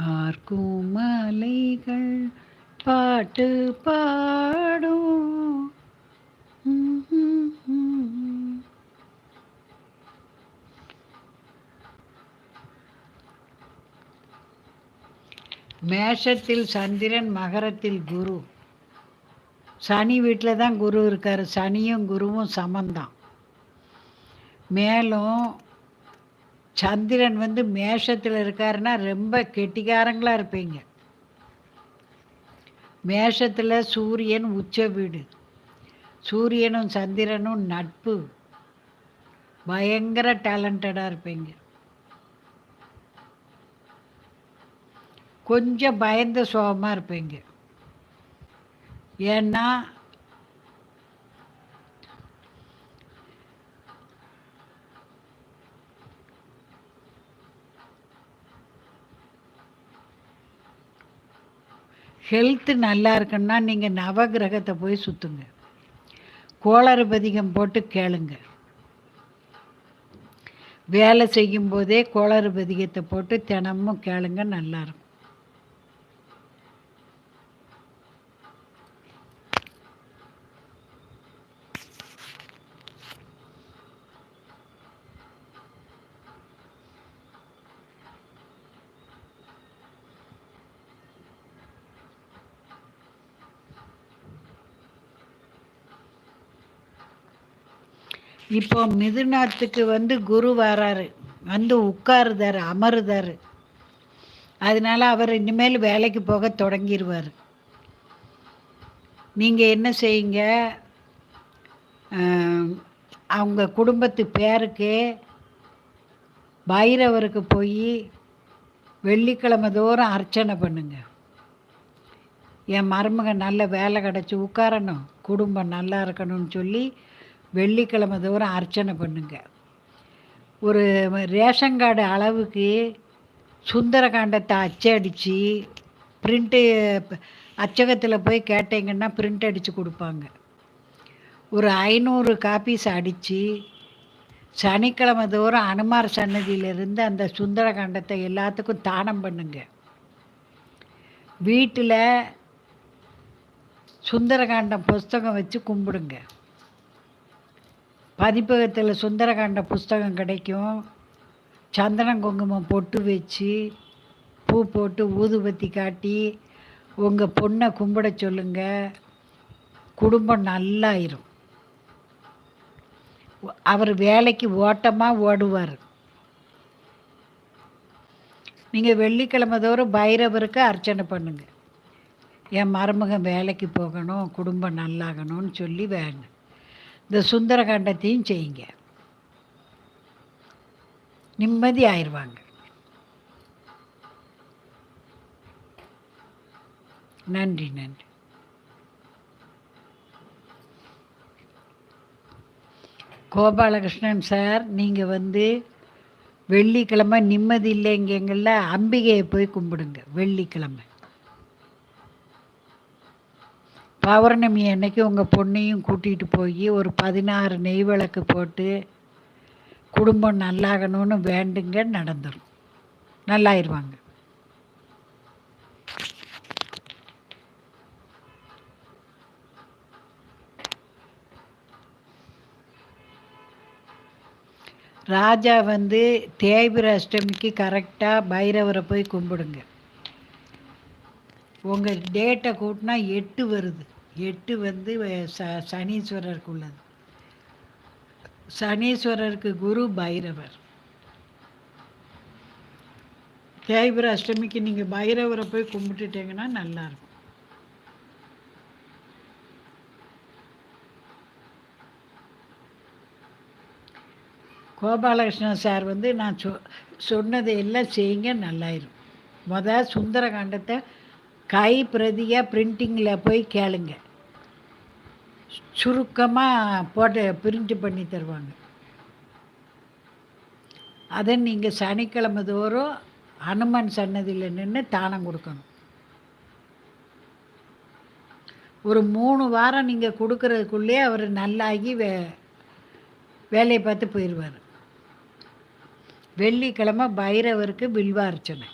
ஆர்க்கும் மலைகள் பாட்டு பாடும். மேஷத்தில் சந்திரன் மகரத்தில் குரு. சனி வீட்டில் தான் குரு இருக்கார். சனியும் குருவும் சமந்தான். மேலும் சந்திரன் வந்து மேஷத்தில் இருக்காருன்னா ரொம்ப கெட்டிக்காரங்களாக இருப்பீங்க. மேஷத்தில் சூரியன் உச்ச வீடு. சூரியனும் சந்திரனும் நட்பு. பயங்கர டேலண்டடாக இருப்பீங்க. கொஞ்சம் பயந்த சோகமாக இருப்பீங்க. ஏன்னா ஹெல்த்து நல்லா இருக்குன்னா நீங்கள் நவகிரகத்தை போய் சுற்றுங்க கோளறுபதிகம் போட்டு கேளுங்க. வேலை செய்யும்போதே கோளறுபதிகத்தை போட்டு தினமும் கேளுங்க நல்லாயிருக்கும் இப்போ மிதுநாத்துக்கு வந்து குரு வராரு. வந்து உட்காருதார் அமருதார். அதனால அவர் இனிமேல் வேலைக்கு போக தொடங்கிடுவார் நீங்கள் என்ன செய்யுங்க? அவங்க குடும்பத்து பேருக்கு பைரவருக்கு போய் வெள்ளிக்கிழமை தோறும் அர்ச்சனை பண்ணுங்க. என் மருமக நல்ல வேலை கிடச்சி உட்காரணும். குடும்பம் நல்லா இருக்கணும்னு சொல்லி வெள்ளிக்கிழமை தோறும் அர்ச்சனை பண்ணுங்க. ஒரு ரேஷன் கார்டு அளவுக்கு சுந்தரகாண்டத்தை அச்சடித்து பிரிண்ட்டு அச்சகத்தில் போய் கேட்டிங்கன்னா பிரிண்ட் அடித்து கொடுப்பாங்க. ஒரு ஐநூறு காப்பீஸ் அடித்து சனிக்கிழமை தோறும் அனுமார் சன்னதியிலிருந்து அந்த சுந்தரகாண்டத்தை எல்லாத்துக்கும் தானம் பண்ணுங்க. வீட்டில் சுந்தரகாண்டம் புஸ்தகம் வச்சு கும்பிடுங்க. பதிப்பகத்தில் சுந்தரகாண்ட புஸ்தகம் கிடைக்கும். சந்தனம் குங்குமம் பொட்டு வச்சு பூ போட்டு ஊதுபத்தி காட்டி உங்கள் பொண்ணை கும்பிட சொல்லுங்கள் குடும்பம் நல்லாயிரும் அவர் வேலைக்கு ஓட்டமாக ஓடுவார். நீங்கள் வெள்ளிக்கிழமை தோறும் பைரவருக்கு அர்ச்சனை பண்ணுங்கள் என் மருமகன் வேலைக்கு போகணும் குடும்பம் நல்லாகணும்னு சொல்லி வேணும் இந்த சுந்தரகாண்டத்தையும் செய்யுங்க. நிம்மதி ஆயிடுவாங்க. நன்றி நன்றி. கோபாலகிருஷ்ணன் சார் நீங்கள் வந்து வெள்ளிக்கிழமை நிம்மதி இல்லைங்கங்கள அம்பிகையை போய் கும்பிடுங்க வெள்ளிக்கிழமை. பௌர்ணமி அன்னைக்கு உங்கள் பொண்ணையும் கூட்டிகிட்டு போய் ஒரு பதினாறு நெய் விளக்கு போட்டு குடும்பம் நல்லாகணும்னு வேண்டுங்க நடந்துடும் நல்லாயிருவாங்க. ராஜா வந்து தேய்பிர அஷ்டமிக்கு கரெக்டாக பைரவரை போய் கும்பிடுங்க. உங்கள் டேட்டை கூட்டினா எட்டு வருது. எட்டு வந்து ச சனீஸ்வரருக்கு உள்ளது சனீஸ்வரருக்கு குரு பைரவர். தேய்பிர அஷ்டமிக்கு நீங்கள் பைரவரை போய் கும்பிட்டுட்டீங்கன்னா நல்லாயிருக்கும் கோபாலகிருஷ்ணன் சார் வந்து நான் சொ சொன்னதை எல்லாம் செய்யுங்க நல்லாயிரும். மொதல் சுந்தரகாண்டத்தை கை பிரதியாக பிரிண்டிங்கில் போய் கேளுங்க. சுருக்கமாக போட்டு பிரிண்ட் பண்ணி தருவாங்க. அதை நீங்கள் சனிக்கிழமை தோறும் அனுமன் சன்னதியில் நின்று தானம் கொடுக்கணும். ஒரு மூணு வாரம் நீங்கள் கொடுக்குறதுக்குள்ளே அவர் நல்லாகி வே வேலையை பார்த்து போயிடுவார். வெள்ளிக்கிழமை பைரவருக்கு வில்வார்ச்சனை.